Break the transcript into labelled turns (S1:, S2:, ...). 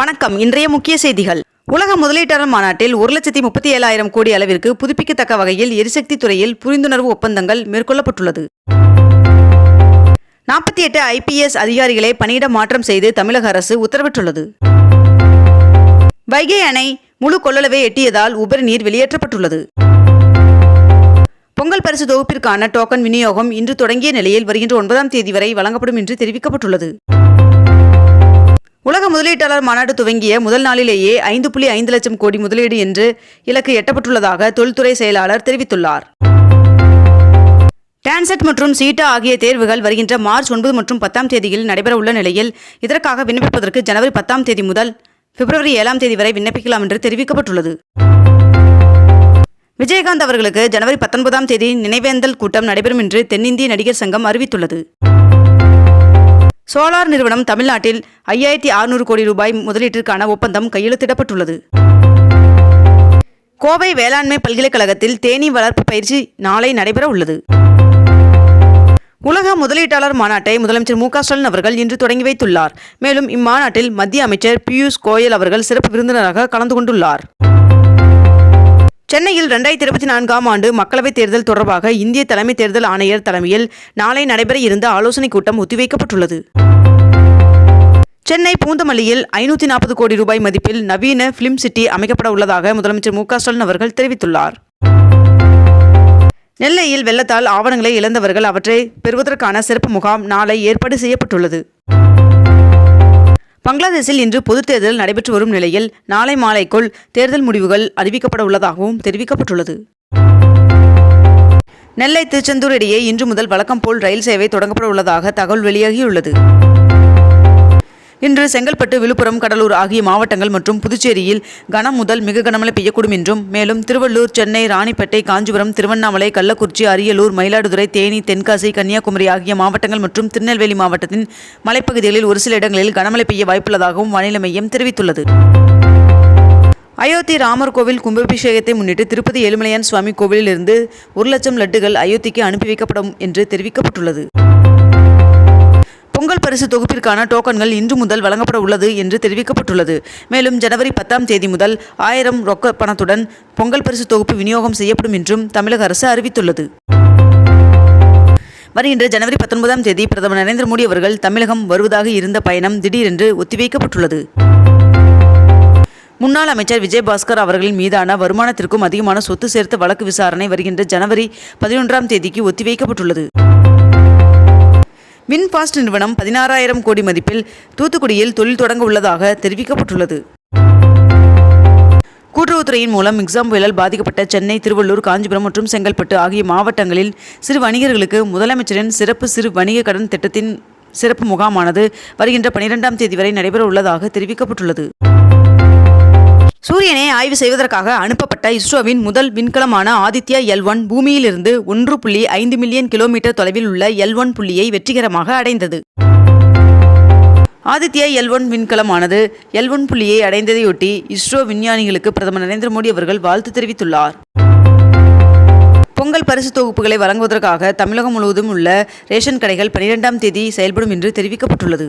S1: வணக்கம். இன்றைய முக்கிய செய்திகள். உலக முதலீட்டாளர் மாநாட்டில் ஒரு லட்சத்தி முப்பத்தி ஏழாயிரம் கோடி அளவிற்கு புதுப்பிக்கத்தக்க வகையில் எரிசக்தி துறையில் புரிந்துணர்வு ஒப்பந்தங்கள் மேற்கொள்ளப்பட்டுள்ளது. நாற்பத்தி எட்டு ஐபிஎஸ் அதிகாரிகளை பணியிட மாற்றம் செய்து தமிழக அரசு உத்தரவிட்டுள்ளது. வைகை அணை முழு கொள்ளளவை எட்டியதால் உபரி நீர் வெளியேற்றப்பட்டுள்ளது. பொங்கல் பரிசு தொகுப்பிற்கான டோக்கன் விநியோகம் இன்று தொடங்கிய நிலையில் வருகின்ற ஒன்பதாம் தேதி வரை வழங்கப்படும் என்று தெரிவிக்கப்பட்டுள்ளது. உலக முதலீட்டாளர் மாநாடு துவங்கிய முதல் நாளிலேயே ஐந்து புள்ளி ஐந்து லட்சம் கோடி முதலீடு என்று இலக்கு எட்டப்பட்டுள்ளதாக தொழில்துறை செயலாளர் தெரிவித்துள்ளார். டான்செட் மற்றும் சீட்டா ஆகிய தேர்வுகள் வருகின்ற மார்ச் ஒன்பது மற்றும் பத்தாம் தேதியில் நடைபெறவுள்ள நிலையில் இதற்காக விண்ணப்பிப்பதற்கு ஜனவரி பத்தாம் தேதி முதல் பிப்ரவரி ஏழாம் தேதி வரை விண்ணப்பிக்கலாம் என்று தெரிவிக்கப்பட்டுள்ளது. விஜயகாந்த் அவர்களுக்கு ஜனவரி பத்தொன்பதாம் தேதி நினைவேந்தல் கூட்டம் நடைபெறும் என்று தென்னிந்திய நடிகர் சங்கம் அறிவித்துள்ளது. சோலார் நிறுவனம் தமிழ்நாட்டில் ஐயாயிரத்தி அறுநூறு கோடி ரூபாய் முதலீட்டிற்கான ஒப்பந்தம் கையெழுத்திடப்பட்டுள்ளது. கோவை வேளாண்மை பல்கலைக்கழகத்தில் தேனீ வளர்ப்பு பயிற்சி நாளை நடைபெற உள்ளது. உலக முதலீட்டாளர் மாநாட்டை முதலமைச்சர் மு ஸ்டாலின் அவர்கள் இன்று தொடங்கி வைத்துள்ளார். மேலும் இம்மாநாட்டில் மத்திய அமைச்சர் பியூஷ் கோயல் அவர்கள் சிறப்பு விருந்தினராக கலந்து கொண்டுள்ளார். சென்னையில் ரெண்டாயிரத்தி இருபத்தி நான்காம் ஆண்டு மக்களவைத் தேர்தல் தொடர்பாக இந்திய தலைமை தேர்தல் ஆணையர் தலைமையில் நாளை நடைபெற இருந்த ஆலோசனைக் கூட்டம் ஒத்திவைக்கப்பட்டுள்ளது. சென்னை பூந்தமல்லியில் ஐநூற்றி நாற்பது கோடி ரூபாய் மதிப்பில் நவீன பிலிம் சிட்டி அமைக்கப்பட உள்ளதாக முதலமைச்சர் மு ஸ்டாலின் அவர்கள் தெரிவித்துள்ளார். நெல்லையில் வெள்ளத்தால் ஆவணங்களை இழந்தவர்கள் அவற்றை பெறுவதற்கான சிறப்பு முகாம் நாளை ஏற்பாடு செய்யப்பட்டுள்ளது. பங்களாதேஷில் இன்று பொதுத் தேர்தல் நடைபெற்று வரும் நிலையில் நாளை மாலைக்குள் தேர்தல் முடிவுகள் அறிவிக்கப்பட உள்ளதாகவும் தெரிவிக்கப்பட்டுள்ளது. நெல்லை திருச்செந்தூர் இடையே இன்று முதல் வழக்கம் போல் ரயில் சேவை தொடங்கப்பட உள்ளதாக தகவல் வெளியாகியுள்ளது. இன்று செங்கல்பட்டு விழுப்புரம் கடலூர் ஆகிய மாவட்டங்கள் மற்றும் புதுச்சேரியில் கனம் முதல் மிக கனமழை பெய்யக்கூடும் என்றும் மேலும் திருவள்ளூர் சென்னை ராணிப்பேட்டை காஞ்சிபுரம் திருவண்ணாமலை கள்ளக்குறிச்சி அரியலூர் மயிலாடுதுறை தேனி தென்காசி கன்னியாகுமரி ஆகிய மாவட்டங்கள் மற்றும் திருநெல்வேலி மாவட்டத்தின் மலைப்பகுதிகளில் ஒரு சில இடங்களில் கனமழை பெய்ய வாய்ப்புள்ளதாகவும் வானிலை மையம் தெரிவித்துள்ளது. அயோத்தி ராமர் கோவில் கும்பாபிஷேகத்தை முன்னிட்டு திருப்பதி ஏழுமலையான் சுவாமி கோவிலிலிருந்து ஒரு லட்சம் லட்டுகள் அயோத்திக்கு அனுப்பி வைக்கப்படும் என்று தெரிவிக்கப்பட்டுள்ளது. பொங்கல் பரிசு தொகுப்பிற்கான டோக்கன்கள் இன்று முதல் வழங்கப்பட உள்ளது என்று தெரிவிக்கப்பட்டுள்ளது. மேலும் ஜனவரி பத்தாம் தேதி முதல் ஆயிரம் ரொக்க பணத்துடன் பொங்கல் பரிசு தொகுப்பு விநியோகம் செய்யப்படும் என்றும் தமிழக அரசு அறிவித்துள்ளது. வருகின்ற ஜனவரி பத்தொன்பதாம் தேதி பிரதமர் நரேந்திர மோடி அவர்கள் தமிழகம் வருவதாக இருந்த பயணம் திடீரென்று ஒத்திவைக்கப்பட்டுள்ளது. முன்னாள் அமைச்சர் விஜயபாஸ்கர் அவர்களின் மீதான வருமானத்திற்கும் அதிகமான சொத்து சேர்த்த வழக்கு விசாரணை வருகின்ற ஜனவரி பதினொன்றாம் தேதிக்கு ஒத்திவைக்கப்பட்டுள்ளது. வின்பாஸ்ட் நிறுவனம் பதினாறாயிரம் கோடி மதிப்பில் தூத்துக்குடியில் தொழில் தொடங்க உள்ளதாக தெரிவிக்கப்பட்டுள்ளது. கூட்டுறவுத்துறையின் மூலம் மிக்சாம் புயலால் பாதிக்கப்பட்ட சென்னை திருவள்ளூர் காஞ்சிபுரம் மற்றும் செங்கல்பட்டு ஆகிய மாவட்டங்களில் சிறு வணிகர்களுக்கு முதலமைச்சரின் சிறப்பு சிறு வணிக கடன் திட்டத்தின் சிறப்பு முகாமானது வருகின்ற பனிரெண்டாம் தேதி வரை நடைபெற உள்ளதாக தெரிவிக்கப்பட்டுள்ளது. சூரியனை ஆய்வு செய்வதற்காக அனுப்பப்பட்ட இஸ்ரோவின் முதல் விண்கலமான ஆதித்யா எல் ஒன் பூமியிலிருந்து ஒன்று புள்ளி ஐந்து மில்லியன் கிலோமீட்டர் தொலைவில் உள்ள எல் ஒன் புள்ளியை வெற்றிகரமாக அடைந்தது. ஆதித்யா எல் ஒன் விண்கலமானது எல் ஒன் புள்ளியை அடைந்ததையொட்டி இஸ்ரோ விஞ்ஞானிகளுக்கு பிரதமர் நரேந்திர மோடி அவர்கள் வாழ்த்து தெரிவித்துள்ளார். பொங்கல் பரிசு தொகுப்புகளை வழங்குவதற்காக தமிழகம் முழுவதும் உள்ள ரேஷன் கடைகள் பனிரெண்டாம் தேதி செயல்படும் என்று தெரிவிக்கப்பட்டுள்ளது.